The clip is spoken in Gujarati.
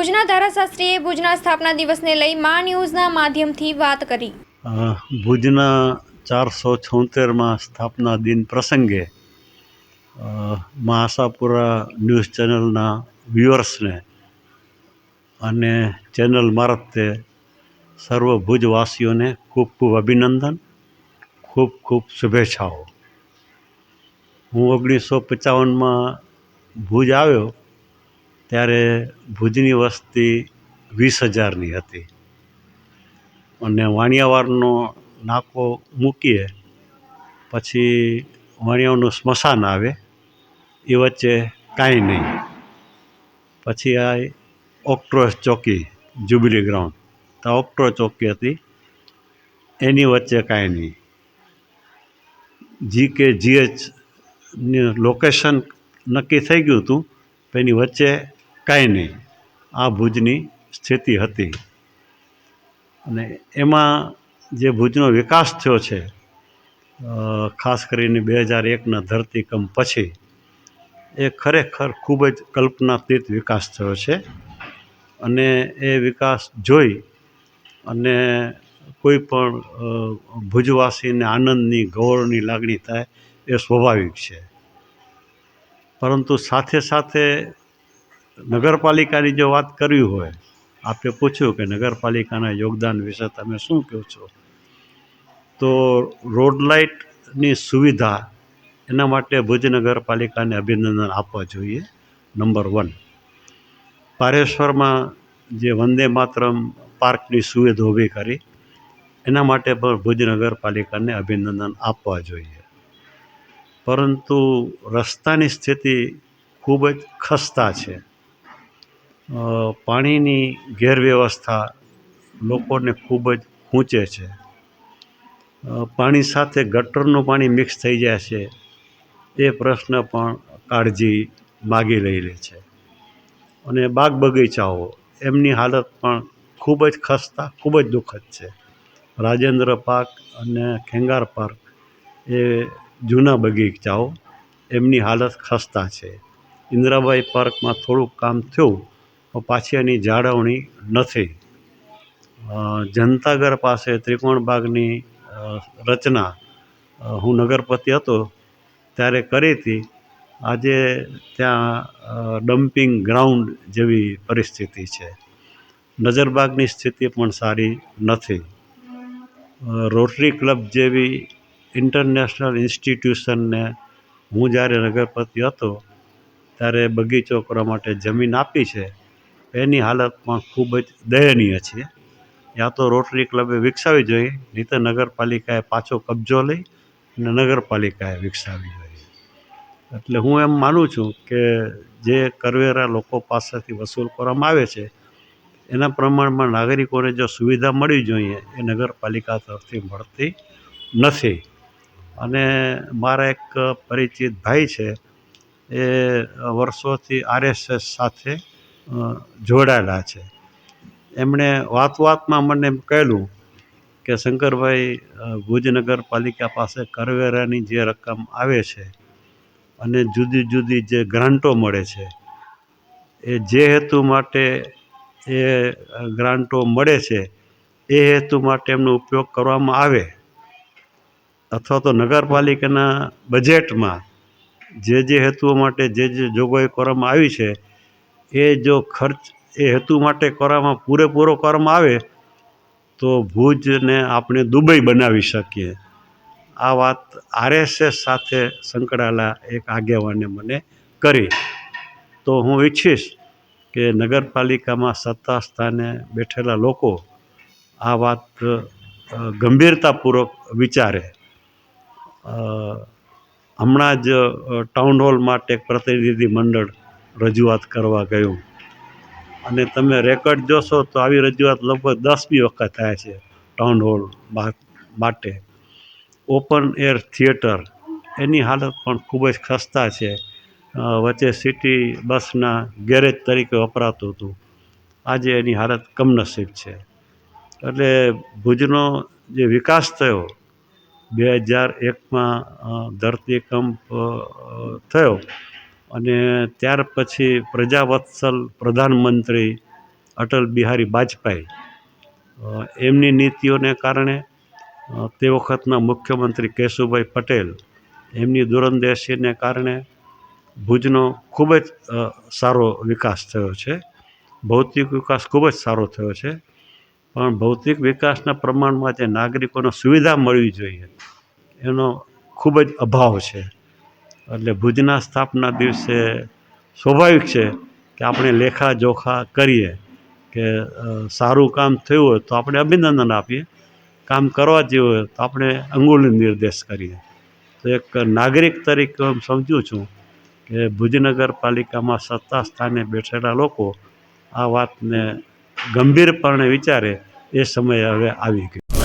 ભુજના ધારાશાસ્ત્રીએ ભુજના સ્થાપના દિવસને લઈ મા ન્યૂઝના માધ્યમથી વાત કરી. ભુજના ચારસો છોતેરમાં સ્થાપના દિન પ્રસંગે મહાસાપુરા ન્યૂઝ ચેનલના વ્યુઅર્સને અને ચેનલ મારફતે સર્વ ભુજવાસીઓને ખૂબ ખૂબ અભિનંદન, ખૂબ ખૂબ શુભેચ્છાઓ. હું ઓગણીસો પચાવનમાં ભુજ આવ્યો ત્યારે ભુજની વસ્તી વીસ હજારની હતી. અને વાણિયાવાડનો નાકો મૂકીએ, પછી વાણિયાનું સ્મશાન આવે, એ વચ્ચે કાંઈ નહીં. પછી આ ઓક્ટ્રોસ ચોકી જુબલી ગ્રાઉન્ડ તો ઓક્ટ્રો ચોકી હતી, એની વચ્ચે કાંઈ નહીં. જી કે જીએચ લોકેશન નક્કી થઈ ગયું હતું એની વચ્ચે કાંઈ નહીં. આ ભુજની સ્થિતિ હતી. અને એમાં જે ભુજનો વિકાસ થયો છે ખાસ કરીને બે હજાર એકના ધરતીકંપ પછી, એ ખરેખર ખૂબ જ કલ્પનાતીત વિકાસ થયો છે. અને એ વિકાસ જોઈ અને કોઈ પણ ભુજવાસીને આનંદની, ગૌરવની લાગણી થાય એ સ્વાભાવિક છે. પરંતુ સાથે સાથે નગરપાલિકાની જો વાત કરવી હોય, આપે પૂછ્યું કે નગરપાલિકાના યોગદાન વિશે તમે શું કહો છો? તો રોડ લાઇટની સુવિધા એના માટે ભુજ નગરપાલિકાને અભિનંદન આપવા જોઈએ. Number one. પારેશ્વરમાં જે વંદે માતરમ પાર્કની સુવિધા ઊભી કરી, એના માટે પણ ભુજ નગરપાલિકાને અભિનંદન આપવા જોઈએ. પરંતુ રસ્તાની સ્થિતિ ખૂબ જ ખસ્તા છે. પાણીની ગેરવ્યવસ્થા લોકોને ખૂબ જ ખૂંચે છે. પાણી સાથે ગટરનું પાણી મિક્સ થઈ જાય છે. એ પ્રશ્ન પણ કાળજી માગી લઈ લે છે. અને બાગ બગીચાઓ, એમની હાલત પણ ખૂબ જ ખસ્તા, ખૂબ જ દુઃખદ છે. રાજેન્દ્ર પાર્ક અને ખેંગાર પાર્ક એ જૂના બગીચાઓ, એમની હાલત ખસ્તા છે. ઇન્દિરાબાઈ પાર્કમાં થોડુંક કામ થયું પાછી એની જાળવણી નથી. જનતાગર પાસે ત્રિકોણ ભાગની રચના હું નગરપતિ હતો, ત્યારે કરી હતી. આજે ત્યાં ડમ્પિંગ ગ્રાઉન્ડ જેવી પરિસ્થિતિ છે. નજરબાગની સ્થિતિ પણ સારી નથી. રોટરી ક્લબ જેવી ઇન્ટરનેશનલ ઇન્સ્ટિટ્યુશનને હું જ્યારે નગરપતિ હતો, ત્યારે બગીચો કરવા માટે જમીન આપી છે. એની હાલત પણ ખૂબ જ દયનીય છે. યા તો રોટરી ક્લબે વિકસાવવી જોઈએ, નહીં તો નગરપાલિકાએ પાછો કબજો લઈ અને નગરપાલિકાએ વિકસાવવી જોઈએ. એટલે હું એમ માનું છું કે જે કરવેરા લોકો પાસેથી વસૂલ કરવામાં આવે છે, એના પ્રમાણમાં નાગરિકોને જો સુવિધા મળવી જોઈએ, એ નગરપાલિકા તરફથી મળતી નથી. અને મારા એક પરિચિત ભાઈ છે, એ વર્ષોથી આરએસએસ સાથે જોડાયેલા છે. એમણે વાત વાતમાં મને કહેલું કે શંકરભાઈ ભુજ નગરપાલિકા પાસે કરવેરાની જે રકમ આવે છે અને જુદી જુદી જે ગ્રાન્ટો મળે છે, એ જે હેતુ માટે એ ગ્રાન્ટો મળે છે, એ હેતુ માટે એમનો ઉપયોગ કરવામાં આવે અથવા તો નગરપાલિકાના બજેટમાં જે જે હેતુઓ માટે જે જે જોગવાઈ કરવામાં આવી છે એ જો ખર્ચ એ હેતુ માટે કરવામાં પૂરેપૂરો કરવામાં આવે, તો ભુજને આપણે દુબઈ બનાવી શકીએ. આ વાત આરએસએસ સાથે સંકળાયેલા એક આગેવાને મને કરી. તો હું ઈચ્છીશ કે નગરપાલિકામાં સત્તા સ્થાને બેઠેલા લોકો આ વાત ગંભીરતાપૂર્વક વિચારે. હમણાં જ ટાઉન હોલ માટે પ્રતિનિધિ મંડળ રજૂઆત કરવા ગયું. અને તમે રેકર્ડ જોશો તો આવી રજૂઆત લગભગ દસમી વખત થાય છે ટાઉન હોલ માટે. ઓપન એર થિયેટર એની હાલત પણ ખૂબ જ ખસ્તા છે. વચ્ચે સિટી બસના ગેરેજ તરીકે વપરાતું હતું. આજે એની હાલત કમનસીબ છે. એટલે ભુજનો જે વિકાસ થયો, બે હજાર એકમાં ધરતીકંપ થયો અને ત્યાર પછી પ્રજાવત્સલ પ્રધાનમંત્રી અટલ બિહારી બાજપાઈ એમની નીતિઓને કારણે તે વખતના મુખ્યમંત્રી કેશુભાઈ પટેલ એમની દૂરંદેશીને કારણે ભુજનો ખૂબ જ સારો વિકાસ થયો છે. ભૌતિક વિકાસ ખૂબ જ સારો થયો છે. પણ ભૌતિક વિકાસના પ્રમાણમાં જે નાગરિકોને સુવિધા મળવી જોઈએ, એનો ખૂબ જ અભાવ છે. એટલે ભુજના સ્થાપના દિવસે સ્વાભાવિક છે કે આપણે લેખા જોખા કરીએ કે સારું કામ થયું હોય તો આપણે અભિનંદન આપીએ. કામ કરવા જેવું હોય તો આપણે અંગુલી નિર્દેશ કરીએ. તો એક નાગરિક તરીકે હું સમજું છું કે ભુજ નગરપાલિકામાં સત્તા સ્થાને બેઠેલા લોકો આ વાતને ગંભીરપણે વિચારે એ સમય હવે આવી ગયો.